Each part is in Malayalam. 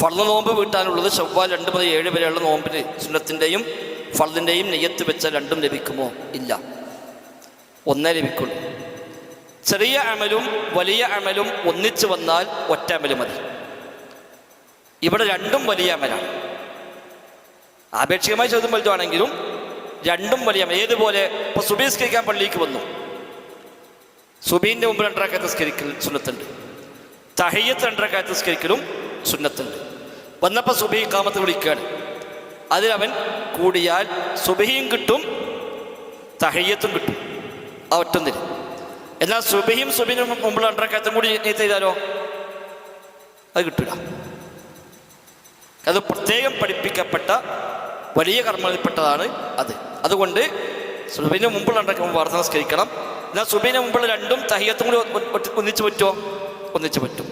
ഫർദ് നോമ്പ് വീട്ടാനുള്ളത് ചൊവ്വാൽ രണ്ട് മുതൽ ഏഴ് വരെയുള്ള നോമ്പിന് സുന്നത്തിന്റെയും ഫർദിന്റെയും നെയ്യത്ത് വെച്ച രണ്ടും ലഭിക്കുമോ? ഇല്ല. ഒന്നേ ലഭിക്കുള്ളൂ. ചെറിയ അമലും വലിയ അമലും ഒന്നിച്ചു വന്നാൽ ഒറ്റ അമൽ മതി. ഇവിടെ രണ്ടും വലിയ അമലാണ്. ആപേക്ഷികമായി ചോദ്യം വലുതാണെങ്കിലും രണ്ടും വലിയ അമൽ. ഏതുപോലെ? ഇപ്പൊ സുബീസ്കരിക്കാൻ പള്ളിക്ക് വന്നു. സുബീന്റെ മുമ്പ് രണ്ടരക്കാത്ത സ്കരിക്കൽ സുന്നത്തുണ്ട്. തഹയ്യത്ത് രണ്ടരക്കാത്ത സ്കരിക്കലും സുന്നത്തുണ്ട്. വന്നപ്പോൾ സുബഹി കാമത്ത് വിളിക്കുകയാണ് അതിലവൻ കൂടിയാൽ സുബഹിയും കിട്ടും തഹയ്യത്തും കിട്ടും. ആ ഒറ്റന്തിൽ എന്നാൽ സുബഹിയും സുബിനും മുമ്പുള്ള രണ്ടരക്കാലത്തും കൂടി നീ ചെയ്താലോ? അത് കിട്ടില്ല അത് പ്രത്യേകം പഠിപ്പിക്കപ്പെട്ട വലിയ കർമ്മങ്ങളിൽപ്പെട്ടതാണ് അത്. അതുകൊണ്ട് സുബിന് മുമ്പുള്ള രണ്ടരക്കം വാർത്ത നമസ്കരിക്കണം എന്നാൽ സുബിന് മുമ്പുള്ള രണ്ടും തഹയ്യത്തും കൂടി ഒന്നിച്ച് പറ്റുമോ? ഒന്നിച്ച് പറ്റും.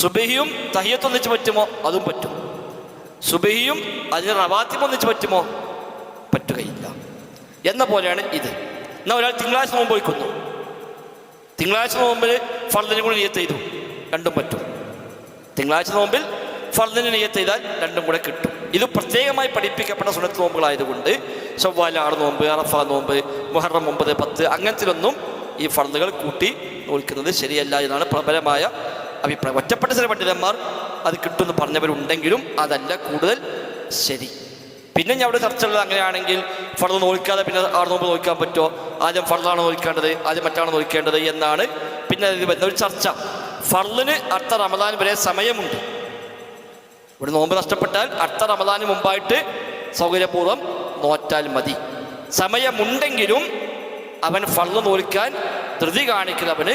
സുബഹിയും തഹയ്യത്തും ഒന്നിച്ചു പറ്റുമോ? അതും പറ്റും. സുബഹിയും അതിന് റവാത്തിയും ഒന്നിച്ച് പറ്റുമോ? പറ്റുകയില്ല. എന്ന പോലെയാണ് ഇത്. എന്നാൽ ഒരാൾ തിങ്കളാഴ്ച നോമ്പ് വയ്ക്കുന്നു. തിങ്കളാഴ്ച നോമ്പിൽ ഫർദിനെ കൂടി നിയത്ത് ചെയ്തു രണ്ടും പറ്റും. തിങ്കളാഴ്ച നോമ്പിൽ ഫർദിനെ നിയത്ത് ചെയ്താൽ രണ്ടും കൂടെ കിട്ടും. ഇത് പ്രത്യേകമായി പഠിപ്പിക്കപ്പെട്ട സുനത്ത് നോമ്പുകളായതുകൊണ്ട് ചൊവ്വാല ആറ് നോമ്പ് അറഫ നോമ്പ് മുഹറം ഒമ്പത് പത്ത് അങ്ങനത്തിലൊന്നും ഈ ഫർദുകൾ കൂട്ടി നോക്കുന്നത് ശരിയല്ല എന്നാണ് പ്രബലമായ അഭിപ്രായം. ഒറ്റപ്പെട്ട ചില പണ്ഡിതന്മാർ അത് കിട്ടുമെന്ന് പറഞ്ഞവരുണ്ടെങ്കിലും അതല്ല കൂടുതൽ ശരി. പിന്നെ ഞാൻ അവിടെ ചർച്ച ഉള്ളത് അങ്ങനെയാണെങ്കിൽ ഫർദ് നോക്കാതെ പിന്നെ ആറ് നോമ്പ് നോക്കാൻ പറ്റുമോ? ആദ്യം ഫർദാണ് നോക്കേണ്ടത് ആദ്യം മറ്റാണ് നോക്കേണ്ടത് എന്നാണ് പിന്നെ ഇത് വരുന്ന ഒരു ചർച്ച. ഫർദിന് അടുത്ത റമദാൻ വരെ സമയമുണ്ട്. ഇവിടെ നോമ്പ് നഷ്ടപ്പെട്ടാൽ അടുത്ത റമദാന് മുമ്പായിട്ട് സൗകര്യപൂർവം നോറ്റാൽ മതി. സമയമുണ്ടെങ്കിലും അവൻ ഫർദ് നോക്കാൻ ധൃതി കാണിക്കുന്നവന്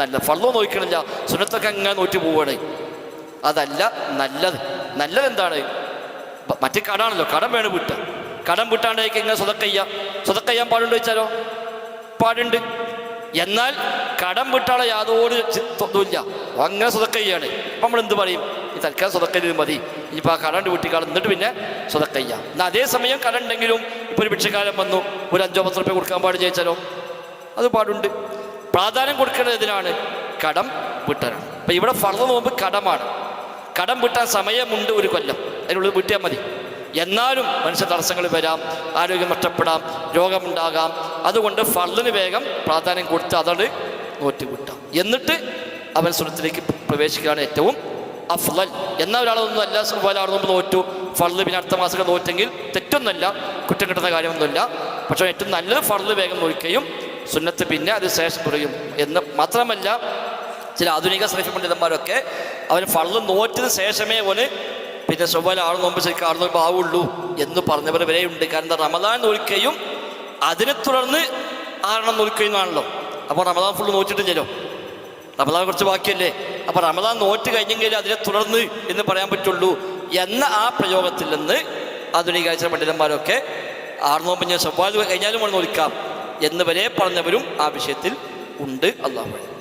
നല്ല ഫർദ് നോക്കണില്ല സുനത്തൊക്കെ അങ്ങനെ നോറ്റ് പോവുകയാണ് അതല്ല നല്ലത്. നല്ലത് എന്താണ് ബ- മറ്റേ കടാണല്ലോ കടം വേണം വിട്ട. കടം വിട്ടാണ്ടേക്ക് ഇങ്ങനെ സ്വതക്കയ്യ സ്വതക്കയ്യാൻ പാടുണ്ട് വെച്ചാലോ പാടുണ്ട്. എന്നാൽ കടം വിട്ടാളെ യാതൊരു ഇല്ല അങ്ങനെ സ്വതക്കയ്യാണ് അപ്പം നമ്മൾ എന്ത് പറയും? ഈ തൽക്കാലം സ്വതക്ക ചെയ്ത് മതി. ഇനിയിപ്പോൾ ആ കടണ്ട് കാലം എന്നിട്ട് പിന്നെ സ്വതക്കയ്യ എന്നാൽ അതേസമയം കടണ്ടെങ്കിലും ഇപ്പോൾ ഒരു ഭിക്ഷക്കാലം വന്നു. ഒരു അഞ്ചോ പത്ത് റുപ്യ കൊടുക്കാൻ പാട് ചോദിച്ചാലോ? അത് പാടുണ്ട്. പ്രാധാന്യം കൊടുക്കേണ്ടത് എതിനാണ് കടം വിട്ടാനാണ് അപ്പം ഇവിടെ ഫർദ് നോമ്പ് കടമാണ്. കടം വിട്ടാൻ സമയമുണ്ട് ഒരു കൊല്ലം. അതിനുള്ളിൽ വിട്ടിയാൽ മതി. എന്നാലും മനുഷ്യ തടസ്സങ്ങൾ വരാം ആരോഗ്യം നഷ്ടപ്പെടാം രോഗമുണ്ടാകാം. അതുകൊണ്ട് ഫള്ളിന് വേഗം പ്രാധാന്യം കൊടുത്ത് അതാണ് നോറ്റ് വിട്ടാം എന്നിട്ട് അവൻ സുനത്തിലേക്ക് പ്രവേശിക്കുകയാണ് ഏറ്റവും അഫ്ലൽ. എന്ന ഒരാളൊന്നും അല്ല സുഖം തോറ്റു ഫർദ് പിന്നെ അടുത്ത മാസമൊക്കെ നോറ്റെങ്കിൽ തെറ്റൊന്നുമല്ല കുറ്റം കിട്ടുന്ന കാര്യമൊന്നുമില്ല. പക്ഷേ ഏറ്റവും നല്ലത് ഫള്ള് വേഗം നോക്കുകയും സുന്നത്ത് പിന്നെ അത് ശേഷം കുറയും എന്ന് മാത്രമല്ല ചില ആധുനിക സലഫി പണ്ഡിതന്മാരൊക്കെ അവർ ഫള്ള് നോറ്റതിന് ശേഷമേ പോലെ പിന്നെ ചൊവ്വാല ആൾ നോമ്പ് ശരിക്കും ആൾ നോമ്പ് ആവുള്ളൂ എന്ന് പറഞ്ഞവർ വരെയുണ്ട്. കാരണം റമദാൻ നോൽക്കുകയും അതിനെ തുടർന്ന് ആറെണ്ണം നോൽക്കുകയുമാണല്ലോ അപ്പോൾ റമദാൻ ഫുള്ള് നോറ്റിട്ടില്ലല്ലോ. റമദാൻ കുറച്ച് ബാക്കിയല്ലേ? അപ്പോൾ റമദാൻ നോറ്റ് കഴിഞ്ഞെങ്കിൽ അതിനെ തുടർന്ന് എന്ന് പറയാൻ പറ്റുള്ളൂ എന്ന ആ പ്രയോഗത്തിൽ നിന്ന് ആധുനിക ആഴ്ച പണ്ഡിതന്മാരൊക്കെ ആറ് നോമ്പ് ഞാൻ ചൊവ്വാൽ കഴിഞ്ഞാലും വേണം നോൽക്കാം എന്ന് വരെ പറഞ്ഞവരും ആ വിഷയത്തിൽ ഉണ്ട്. അള്ളാഹു